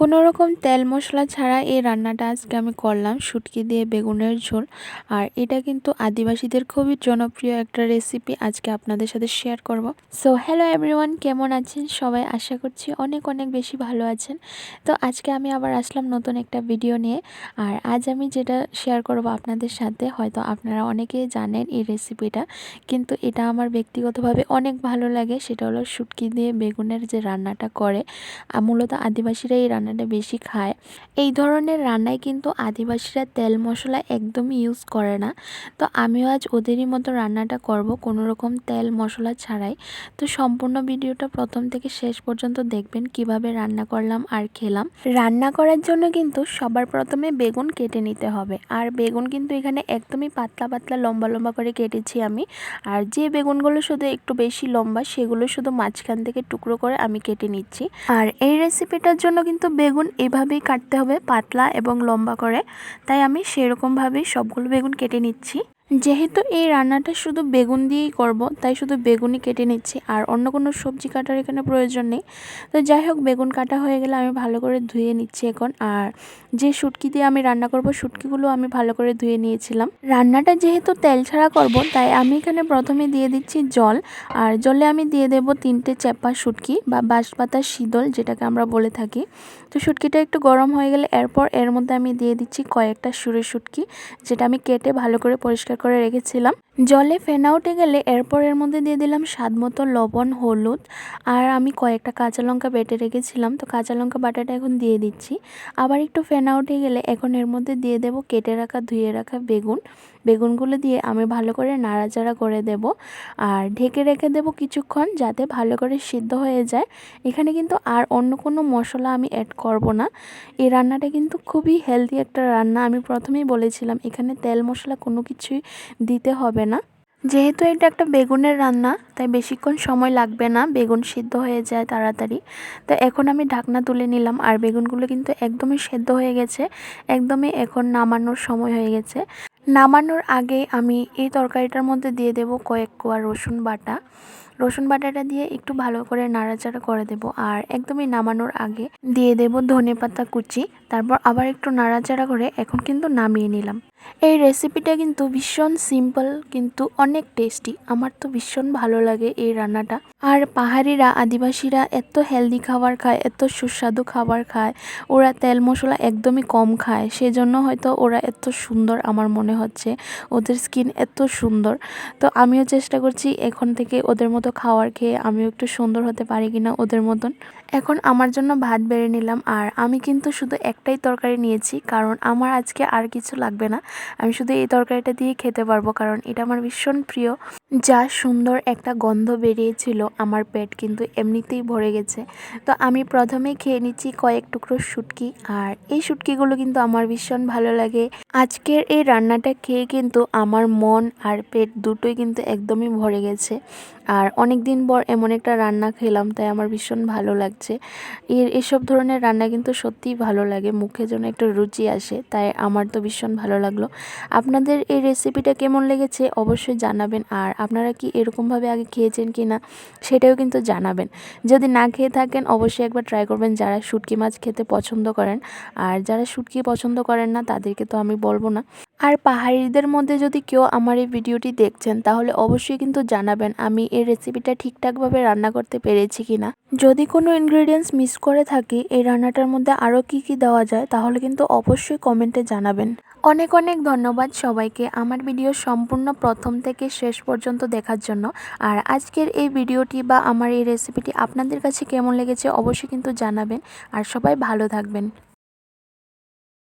কোনো রকম তেল মশলা ছাড়া এই রান্নাটা আজকে আমি করলাম। শুটকি দিয়ে বেগুনের ঝোল। আর এটা কিন্তু আদিবাসীদের খুবই জনপ্রিয় একটা রেসিপি আজকে আপনাদের সাথে শেয়ার করব। সো হ্যালো এভরিওয়ান কেমন আছেন? সবাই আশা করছি অনেক অনেক বেশি ভালো আছেন। তো আজকে আমি আবার আসলাম নতুন একটা ভিডিও নিয়ে। আর আজ আমি যেটা শেয়ার করব আপনাদের সাথে, হয়তো আপনারা অনেকেই জানেন এই রেসিপিটা কিন্তু এটা আমার ব্যক্তিগতভাবে অনেক ভালো লাগে। সেটা হলো শুটকি দিয়ে বেগুনের যে রান্নাটা করে মূলত আদিবাসীরা এই রান্নাটা বেশি খায়। এই ধরনের রান্নায় কিন্তু আদিবাসীরা তেল মশলা একদমই ইউজ করে না। তো আমিও আজ ওদেরই মতো রান্নাটা করব কোনো রকম তেল মশলা ছাড়াই। তো সম্পূর্ণ ভিডিওটা প্রথম থেকে শেষ পর্যন্ত দেখবেন কীভাবে রান্না করলাম আর খেলাম। রান্না করার জন্য কিন্তু সবার প্রথমে বেগুন কেটে নিতে হবে। আর বেগুন কিন্তু এখানে একদমই পাতলা পাতলা লম্বা লম্বা করে কেটেছি আমি। আর যে বেগুনগুলো শুধু একটু বেশি লম্বা সেগুলো শুধু মাঝখান থেকে টুকরো করে আমি কেটে নিচ্ছি। আর এই রেসিপিটার জন্য কিন্তু বেগুন এভাবেই কাটতে হবে, পাতলা এবং লম্বা করে। তাই আমি সেরকমভাবেই সবগুলো বেগুন কেটে নিচ্ছি। যেহেতু এই রান্নাটা শুধু বেগুন দিয়েই করব, তাই শুধু বেগুনই কেটে নিচ্ছি, আর অন্য কোনো সবজি কাটার এখানে প্রয়োজন নেই। তো যাই হোক, বেগুন কাটা হয়ে গেলে আমি ভালো করে ধুয়ে নিচ্ছি এখন, আর যে শুটকি দিয়ে আমি রান্না করব, শুটকিগুলো আমি ভালো করে ধুয়ে নিয়েছিলাম। রান্নাটা যেহেতু তেল ছাড়া করব, তাই আমি এখানে প্রথমে দিয়ে দিচ্ছি জল, আর জলে আমি দিয়ে দেব তিনটে চেপা শুটকি বা বাঁশপাতার শীতল, যেটাকে আমরা বলে থাকি। তো শুটকিটা একটু গরম হয়ে গেলে এরপর এর মধ্যে আমি দিয়ে দিচ্ছি কয়েকটা সুরে শুটকি, যেটা আমি কেটে ভালো করে পরিষ্কার করে রেখেছিলাম। জলে ফেনা উঠে গেলে এরপর এর মধ্যে দিয়ে দিলাম স্বাদ মতো লবণ, হলুদ আর আমি কয়েকটা কাঁচা লঙ্কা বেটে রেখেছিলাম। তো কাঁচা লঙ্কা বাটাটা এখন দিয়ে দিচ্ছি। আবার একটু ফেনা উঠে গেলে এখন এর মধ্যে দিয়ে দেব কেটে রাখা, ধুয়ে রাখা বেগুন। বেগুনগুলো দিয়ে আমি ভালো করে নাড়াচাড়া করে দেব। আর ঢেকে রেখে দেব কিছুক্ষণ যাতে ভালো করে সিদ্ধ হয়ে যায়। এখানে কিন্তু আর অন্য কোনো মশলা আমি অ্যাড করব না। এই রান্নাটা কিন্তু খুবই হেলদি একটা রান্না। আমি প্রথমেই বলেছিলাম, এখানে তেল মশলা কোনো কিছুই দিতে হবে না। যেহেতু এটা একটা বেগুনের রান্না, তাই বেশিক্ষণ সময় লাগবে না। বেগুন সিদ্ধ হয়ে যায় তাড়াতাড়ি। তো এখন আমি ঢাকনা তুলে নিলাম। আর বেগুনগুলো কিন্তু একদমই সেদ্ধ হয়ে গেছে। একদমই এখন নামানোর সময় হয়ে গেছে। নামানোর আগে আমি এই তরকারিটার মধ্যে দিয়ে দেব কয়েক কোয়া রসুন বাটা। রসুন বাটাটা দিয়ে একটু ভালো করে নাড়াচাড়া করে দেব আর একদমই নামানোর আগে দিয়ে দেব ধনে পাতা কুচি। তারপর আবার একটু নাড়াচাড়া করে এখন কিন্তু নামিয়ে নিলাম। এই রেসিপিটা কিন্তু ভীষণ সিম্পল কিন্তু অনেক টেস্টি। আমার তো ভীষণ ভালো লাগে এই রান্নাটা। আর পাহাড়িরা, আদিবাসীরা এত হেলদি খাবার খায়, এত সুস্বাদু খাবার খায়। ওরা তেল মশলা একদমই কম খায়। সেজন্য হয়তো ওরা এত সুন্দর আমার মনে হচ্ছে। ওদের স্কিন এত সুন্দর। তো আমিও চেষ্টা করছি এখন থেকে ওদের মতো খাবার খেয়ে আমিও একটু সুন্দর হতে পারি কিনা ওদের মতন। এখন আমার জন্য ভাত বেড়ে নিলাম আর আমি কিন্তু শুধু একটাই তরকারি নিয়েছি, কারণ আমার আজকে আর কিছু লাগবে না। আমি শুধু এই তরকারিটা দিয়ে খেতে পারব, কারণ এটা আমার ভীষণ প্রিয়। যা সুন্দর একটা গন্ধ বেরিয়েছিল আমার পেট কিন্তু এমনিতেই ভরে গেছে। তো আমি প্রথমে খেয়ে নিচ্ছি কয়েক টুকরো শুটকি আর এই শুটকিগুলো কিন্তু আমার ভীষণ ভালো লাগে। আজকের এই রান্নাটা খেয়ে কিন্তু আমার মন আর পেট দুটোই কিন্তু একদমই ভরে গেছে। আর অনেক দিন পর এমন একটা রান্না খেলাম, তাই আমার ভীষণ ভালো লাগছে। এর এসব ধরনের রান্না কিন্তু সত্যিই ভালো লাগে, মুখে যেন একটা রুচি আসে, তাই আমার তো ভীষণ ভালো লাগল। আপনাদের এই রেসিপিটা কেমন লেগেছে অবশ্যই জানাবেন আর আপনারা কি এরকমভাবে আগে খেয়েছেন কি না, সেটাও কিন্তু জানাবেন। যদি না খেয়ে থাকেন, অবশ্যই একবার ট্রাই করবেন যারা শুটকি মাছ খেতে পছন্দ করেন। আর যারা শুটকি পছন্দ করেন না, তাদেরকে তো আমি বলব না। আর পাহাড়িদের মধ্যে যদি কেউ আমার এই ভিডিওটি দেখছেন, তাহলে অবশ্যই কিন্তু জানাবেন আমি এই রেসিপিটা ঠিকঠাকভাবে রান্না করতে পেরেছি কিনা। যদি কোনো ইনগ্রেডিয়েন্টস মিস করে থাকি, এই রান্নাটার মধ্যে আরও কি কি দেওয়া যায়, তাহলে কিন্তু অবশ্যই কমেন্টে জানাবেন। অনেক অনেক ধন্যবাদ সবাইকে আমার ভিডিও সম্পূর্ণ প্রথম থেকে শেষ পর্যন্ত দেখার জন্য। আর আজকের এই ভিডিওটি বা আমার এই রেসিপিটি আপনাদের কাছে কেমন লেগেছে, অবশ্যই কিন্তু জানাবেন। আর সবাই ভালো থাকবেন।